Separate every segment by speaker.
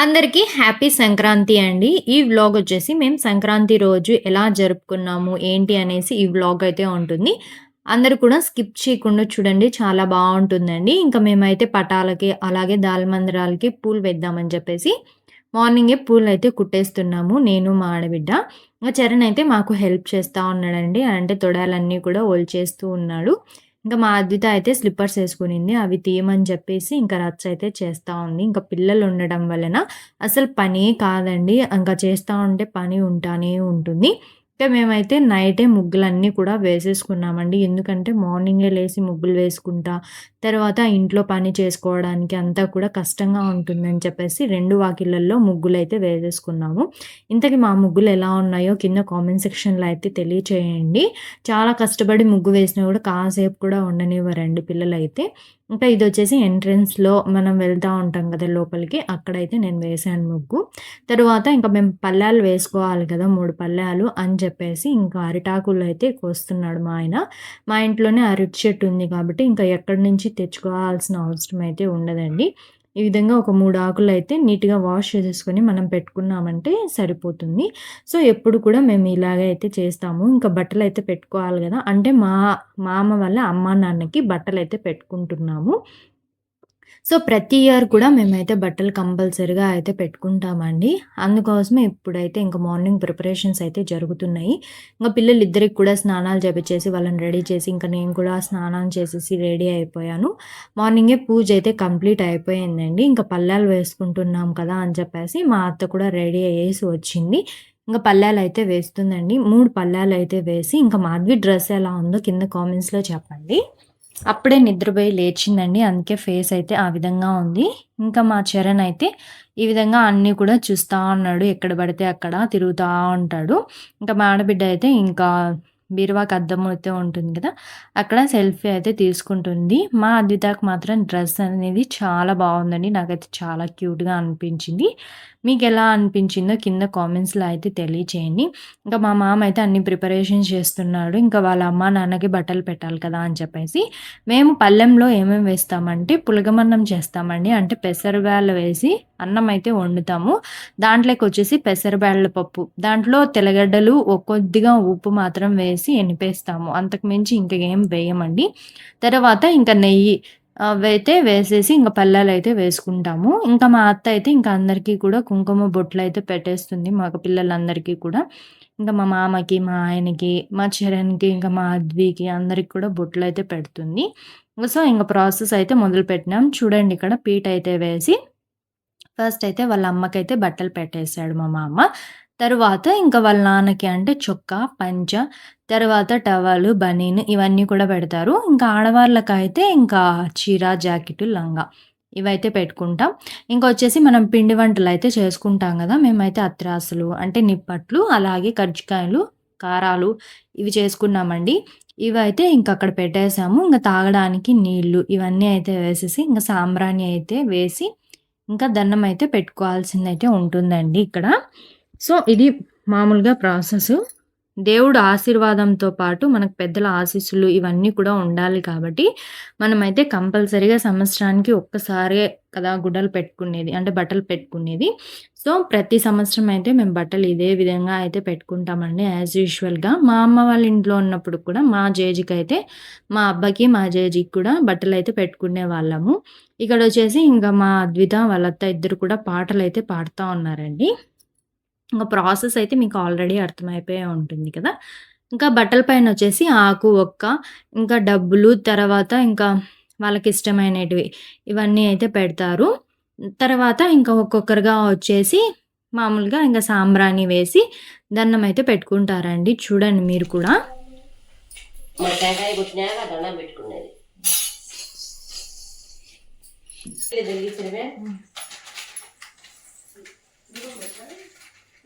Speaker 1: అందరికీ హ్యాపీ సంక్రాంతి అండి. ఈ వ్లాగ్ వచ్చేసి మేము సంక్రాంతి రోజు ఎలా జరుపుకున్నాము, ఏంటి అనేసి ఈ వ్లాగ్ అయితే ఉంటుంది. అందరు కూడా స్కిప్ చేయకుండా చూడండి. చాలా బాగుంటుందండి ఇంకా మేమైతే పటాలకి, అలాగే దాల్మందిరాలకి పూలు వేద్దామని చెప్పేసి మార్నింగే పూలైతే కుట్టేస్తున్నాము. నేను, మా ఆడబిడ్డ. చరణ్ అయితే మాకు హెల్ప్ చేస్తూ ఉన్నాడండి. అంటే తొడాలన్నీ కూడా ఒలిచేస్తూ ఉన్నాడు. ఇంకా మా అద్విత అయితే స్లిప్పర్స్ వేసుకునింది. అవి తీయమని చెప్పేసి ఇంకా రచ్చ అయితే చేస్తూ ఉంది. ఇంకా పిల్లలు ఉండడం వలన అసలు పనే కాదండి. ఇంకా చేస్తూ ఉంటే పని ఉంటానే ఉంటుంది. ఇంకా మేమైతే నైటే ముగ్గులన్నీ కూడా వేసేసుకున్నామండి. ఎందుకంటే మార్నింగే లేచి ముగ్గులు వేసుకుంటా, తర్వాత ఇంట్లో పని చేసుకోవడానికి అంతా కూడా కష్టంగా ఉంటుందని చెప్పేసి రెండు వాకిళ్ళల్లో ముగ్గులైతే వేసేసుకున్నాము. ఇంతకీ మా ముగ్గులు ఎలా ఉన్నాయో కింద కామెంట్ సెక్షన్‌లో అయితే తెలియచేయండి. చాలా కష్టపడి ముగ్గు వేసినా కూడా కాసేపు కూడా ఉండనివ్వరండి పిల్లలైతే. ఇంకా ఇది వచ్చేసి ఎంట్రన్స్‌లో మనం వెళ్తా ఉంటాం కదా లోపలికి, అక్కడైతే నేను వేసాను ముగ్గు. తర్వాత ఇంకా మేము పల్లాలు వేసుకోవాలి కదా! మూడు పల్లాలు అని చెప్పేసి ఇంకా అరిటాకులు అయితే కోస్తున్నాడు మా ఆయన. మా ఇంట్లోనే అరటి చెట్టు ఉంది కాబట్టి ఇంకా ఎక్కడి నుంచి తెచ్చుకోవాల్సిన అవసరం అయితే ఉండదండి. ఈ విధంగా ఒక మూడు ఆకులు అయితే నీట్‌గా వాష్ చేసేసుకొని మనం పెట్టుకున్నామంటే సరిపోతుంది. సో, ఎప్పుడు కూడా మేము ఇలాగే అయితే చేస్తాము. ఇంకా బట్టలు అయితే పెట్టుకోవాలి కదా అంటే మా మామ వాళ్ళ అమ్మా, నాన్నకి బట్టలు అయితే పెట్టుకుంటున్నాము. సో, ప్రతి ఇయర్ కూడా మేమైతే బట్టలు కంపల్సరిగా అయితే పెట్టుకుంటామండి. అందుకోసమే ఇప్పుడైతే ఇంకా మార్నింగ్ ప్రిపరేషన్స్ అయితే జరుగుతున్నాయి. ఇంకా పిల్లలు ఇద్దరికి కూడా స్నానాలు చేపించేసి వాళ్ళని రెడీ చేసి ఇంకా నేను కూడా స్నానం చేసేసి రెడీ అయిపోయాను. మార్నింగే పూజ అయితే కంప్లీట్ అయిపోయిందండి. ఇంకా పల్లాలు వేసుకుంటున్నాం కదా! అని చెప్పేసి మా అత్త కూడా రెడీ అయ్యేసి వచ్చింది. ఇంకా పల్లాలు అయితే వేస్తుందండి. మూడు పల్లాలు అయితే వేసి ఇంకా మాధవి డ్రెస్ ఎలా ఉందో కింద కామెంట్స్‌లో చెప్పండి. అప్పుడే నిద్రపోయి లేచిందండి. అందుకే ఫేస్ అయితే ఆ విధంగా ఉంది. ఇంకా మా చరణ్ అయితే ఈ విధంగా అన్నీ కూడా చూస్తూ ఉన్నాడు. ఎక్కడ పడితే అక్కడ తిరుగుతూ ఉంటాడు. ఇంకా మా ఆడబిడ్డ అయితే ఇంకా బీరువాకి అద్దం అయితే ఉంటుంది కదా! అక్కడ సెల్ఫీ అయితే తీసుకుంటుంది. మా అద్వితకి మాత్రం డ్రెస్ అనేది చాలా బాగుందండి నాకైతే చాలా క్యూట్‌గా అనిపించింది. మీకు ఎలా అనిపించిందో కింద కామెంట్స్‌లో అయితే తెలియచేయండి. ఇంకా మా మామ అయితే అన్ని ప్రిపరేషన్స్ చేస్తున్నాడు. ఇంకా వాళ్ళ అమ్మ నాన్నకి బట్టలు పెట్టాలి కదా! అని చెప్పేసి మేము పళ్ళెంలో ఏమేమి వేస్తామంటే పులగమన్నం చేస్తామండి. అంటే పెసరబ్యాళ్ళు వేసి అన్నం అయితే వండుతాము. దాంట్లోకి వచ్చేసి పెసరబ్యాళ్ళ పప్పు, దాంట్లో తెల్లగడ్డలు, ఒక్కొద్దిగా కొద్దిగా ఉప్పు మాత్రం వేసి ఎనిపేస్తాము. అంతకు మించి ఏం వేయమండి. తర్వాత ఇంకా నెయ్యి అవైతే వేసేసి ఇంకా పల్లెలు అయితే వేసుకుంటాము. ఇంకా మా అత్త అయితే ఇంకా అందరికీ కూడా కుంకుమ బొట్లు అయితే పెట్టేస్తుంది. మగ పిల్లలందరికీ కూడా. ఇంకా మా మామకి, మా ఆయనకి, మా చరణ్‌కి, ఇంకా మా అద్వికి అందరికి కూడా బొట్లు అయితే పెడుతుంది. సో, ఇంకా ప్రాసెస్ అయితే మొదలు పెట్టినాం చూడండి ఇక్కడ పీటయితే వేసి ఫస్ట్ అయితే వాళ్ళ అమ్మకైతే బట్టలు పెట్టేసాడు మా మామ. తరువాత ఇంకా వాళ్ళ నాన్నకి అంటే చొక్కా, పంచ, తర్వాత టవలు, బనీన్ ఇవన్నీ కూడా పెడతారు. ఇంకా ఆడవాళ్ళకైతే ఇంకా చీర, జాకెట్టు, లంగా ఇవైతే పెట్టుకుంటాం. ఇంకా వచ్చేసి మనం పిండి వంటలు అయితే చేసుకుంటాం కదా మేమైతే అత్రాసులు అంటే నిప్పట్లు, అలాగే కజ్జికాయలు, కారాలు ఇవి చేసుకున్నామండి. ఇవైతే ఇంక అక్కడ పెట్టేసాము. ఇంకా తాగడానికి నీళ్ళు ఇవన్నీ అయితే వేసేసి ఇంకా సాంబ్రాణి అయితే వేసి ఇంకా దండం అయితే పెట్టుకోవాల్సిందైతే ఉంటుందండి ఇక్కడ. సో, ఇది మామూలుగా ప్రాసెస్ దేవుడు ఆశీర్వాదంతో పాటు మనకు పెద్దల ఆశీస్సులు ఇవన్నీ కూడా ఉండాలి కాబట్టి మనమైతే కంపల్సరీగా సంవత్సరానికి ఒక్కసారే కదా గుడ్డలు పెట్టుకునేది. అంటే బట్టలు పెట్టుకునేది. సో, ప్రతి సంవత్సరం అయితే మేము బట్టలు ఇదే విధంగా అయితే పెట్టుకుంటామండి యాజ్ యూజువల్‌గా. మా అమ్మ వాళ్ళ ఇంట్లో ఉన్నప్పుడు కూడా మా జేజీకైతే మా అబ్బాయికి మా జేజీకి కూడా బట్టలైతే ఇక్కడ వచ్చేసి ఇంకా మా అద్విత, వాళ్ళ అత్త ఇద్దరు కూడా పాటలైతే పాడుతూ ఉన్నారండి. ఇంక ప్రాసెస్ అయితే మీకు ఆల్రెడీ అర్థమైపోయే ఉంటుంది కదా! ఇంకా బట్టల పైనొచ్చేసి ఆకు, ఒక్క, ఇంకా డబ్బులు, తర్వాత ఇంకా వాళ్ళకిష్టమైనటివి ఇవన్నీ అయితే పెడతారు. తర్వాత ఇంకా ఒక్కొక్కరుగా వచ్చేసి మామూలుగా ఇంక సాంబ్రాణి వేసి దండం అయితే పెట్టుకుంటారండి. చూడండి మీరు కూడా.
Speaker 2: పెట్టుకునేది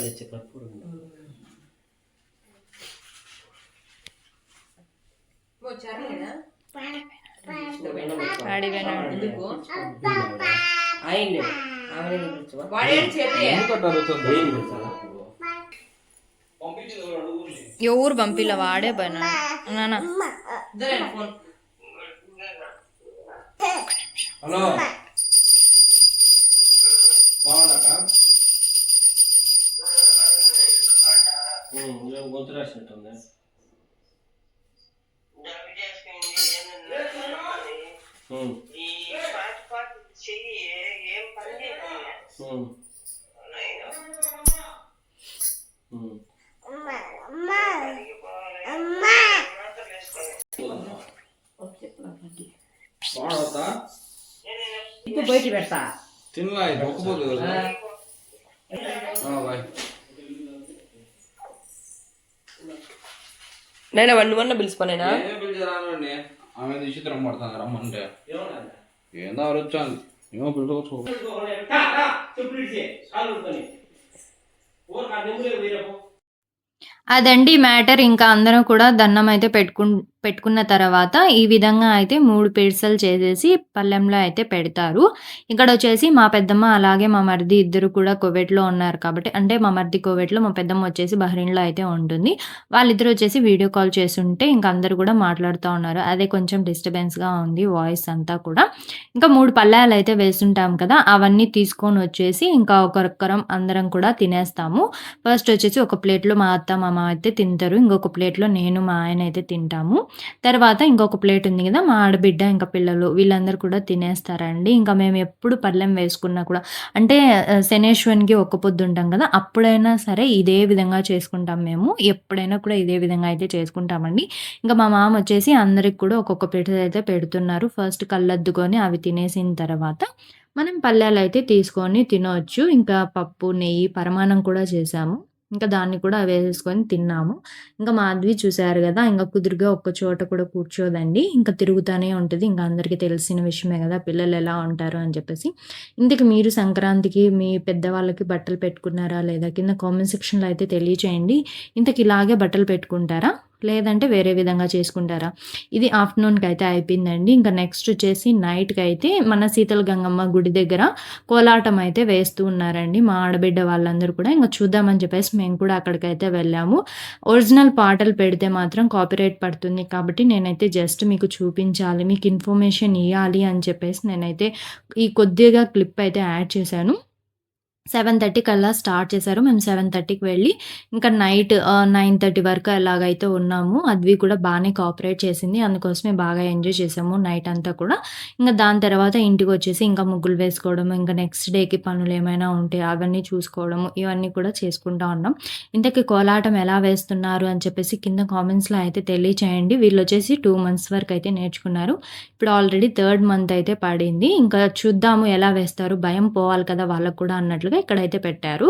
Speaker 3: సాంబార్ అనేది కర్పూరం
Speaker 2: ఎందుకు అయింది ఆమె పిలుచుకో
Speaker 1: ఎవరు పంపిల వాడే పోయినా నాన్న
Speaker 2: ఫోన్
Speaker 3: హలో గొంతు రాసినట్టుంది. ఉమ్,
Speaker 4: ఈ పాటు పాటు చెయ్యి ఏం పని
Speaker 2: ఇప్పుడు బయట పెడతా.
Speaker 5: కదా ఆ, బాయ్.
Speaker 2: నేను వన్ వన్ పిలుచుకోలేనా
Speaker 5: ఏం పిలిచారానండి ఆమె విచిత్రం పడుతుంది రమ్మంటే ఏందో ఆలోచాను ఏమో పిలుచుకోవచ్చు
Speaker 1: అదండి మ్యాటర్. ఇంకా అందరం కూడా దండం అయితే పెట్టుకు పెట్టుకున్న తర్వాత ఈ విధంగా అయితే మూడు పిడిసలు చేసేసి పళ్ళెంలో అయితే పెడతారు. ఇక్కడ వచ్చేసి మా పెద్దమ్మ అలాగే మా మరిది ఇద్దరు కూడా కోవిడ్లో ఉన్నారు కాబట్టి అంటే మా మరిది కోవిడ్లో మా పెద్దమ్మ వచ్చేసి బహ్రీన్లో అయితే ఉంటుంది. వాళ్ళిద్దరు వచ్చేసి వీడియో కాల్ చేస్తుంటే ఇంకా అందరు కూడా మాట్లాడుతూ ఉన్నారు. అదే కొంచెం డిస్టర్బెన్స్గా ఉంది వాయిస్ అంతా కూడా. ఇంకా మూడు పళ్ళాలు అయితే వేస్తుంటాం కదా అవన్నీ తీసుకొని వచ్చేసి ఇంకా ఒకరొక్కరం అందరం కూడా తినేస్తాము. ఫస్ట్ వచ్చేసి ఒక ప్లేట్లో మా అత్త మామ అయితే తింటారు. ఇంకొక ప్లేట్లో నేను మా ఆయన అయితే తింటాము. తర్వాత ఇంకొక ప్లేట్ ఉంది కదా మా ఆడబిడ్డ ఇంకా పిల్లలు వీళ్ళందరూ కూడా తినేస్తారండి. ఇంకా మేము ఎప్పుడు పళ్ళెం వేసుకున్నా కూడా అంటే ఆ, శనేశ్వరునికి ఒక్క పొద్దు ఉంటాం కదా అప్పుడైనా సరే ఇదే విధంగా చేసుకుంటాం మేము. ఎప్పుడైనా కూడా ఇదే విధంగా అయితే చేసుకుంటామండి. ఇంకా మా మామ వచ్చేసి అందరికి కూడా ఒక్కొక్క ప్లేట్ అయితే పెడుతున్నారు. ఫస్ట్ కళ్ళద్దుకొని అవి తినేసిన తర్వాత మనం పల్లెలు అయితే తీసుకొని తినవచ్చు ఇంకా పప్పు నెయ్యి పరమాన్నం కూడా చేసాము. ఇంకా దాన్ని కూడా వేసుకొని తిన్నాము. ఇంకా మాధవి చూశారు కదా ఇంకా కుదురుగా ఒక్క చోట కూడా కూర్చోదండి. ఇంకా తిరుగుతూనే ఉంటుంది. ఇంకా అందరికీ తెలిసిన విషయమే కదా పిల్లలు ఎలా ఉంటారు అని చెప్పేసి. ఇంతకు మీరు సంక్రాంతికి మీ పెద్దవాళ్ళకి బట్టలు పెట్టుకున్నారా లేదా? కింద కామెంట్ సెక్షన్లో అయితే తెలియచేయండి. ఇంతకు ఇలాగే బట్టలు పెట్టుకుంటారా? లేదంటే వేరే విధంగా చేసుకుంటారా? ఇది ఆఫ్టర్నూన్కి అయితే అయిపోయిందండి. ఇంకా నెక్స్ట్ వచ్చేసి నైట్కి అయితే మన శీతల గంగమ్మ గుడి దగ్గర కోలాటం అయితే వేస్తూ ఉన్నారండి. మా ఆడబిడ్డ వాళ్ళందరూ కూడా ఇంకా చూద్దామని చెప్పేసి మేము కూడా అక్కడికైతే వెళ్ళాము. ఒరిజినల్ పాటలు పెడితే మాత్రం కాపీరైట్ పడుతుంది కాబట్టి నేనైతే జస్ట్ మీకు చూపించాలి మీకు ఇన్ఫర్మేషన్ ఇవ్వాలి అని చెప్పేసి నేనైతే ఈ కొద్దిగా క్లిప్ అయితే యాడ్ చేశాను. సెవెన్ థర్టీ కల్లా స్టార్ట్ చేశారు. మేము సెవెన్ థర్టీకి వెళ్ళి ఇంకా నైట్ నైన్ థర్టీ వరకు అలాగైతే ఉన్నాము అద్వి కూడా బాగానే కోఆపరేట్ చేసింది. అందుకోసమే బాగా ఎంజాయ్ చేసాము నైట్ అంతా కూడా. ఇంకా దాని తర్వాత ఇంటికి వచ్చేసి ఇంకా ముగ్గులు వేసుకోవడం ఇంకా నెక్స్ట్ డేకి పనులు ఏమైనా ఉంటే అవన్నీ చూసుకోవడము ఇవన్నీ కూడా చేసుకుంటా ఉన్నాం. ఇంతకీ కోలాటం ఎలా వేస్తున్నారు అని చెప్పేసి కింద కామెంట్స్లో అయితే తెలియచేయండి. వీళ్ళు వచ్చేసి టూ మంత్స్ వరకు అయితే నేర్చుకున్నారు. ఇప్పుడు ఆల్రెడీ థర్డ్ మంత్ అయితే పడింది. ఇంకా చూద్దాము ఎలా వేస్తారు. భయం పోవాలి కదా వాళ్ళకు కూడా అన్నట్లు. అన్నట్లుగా ఇక్కడైతే పెట్టారు.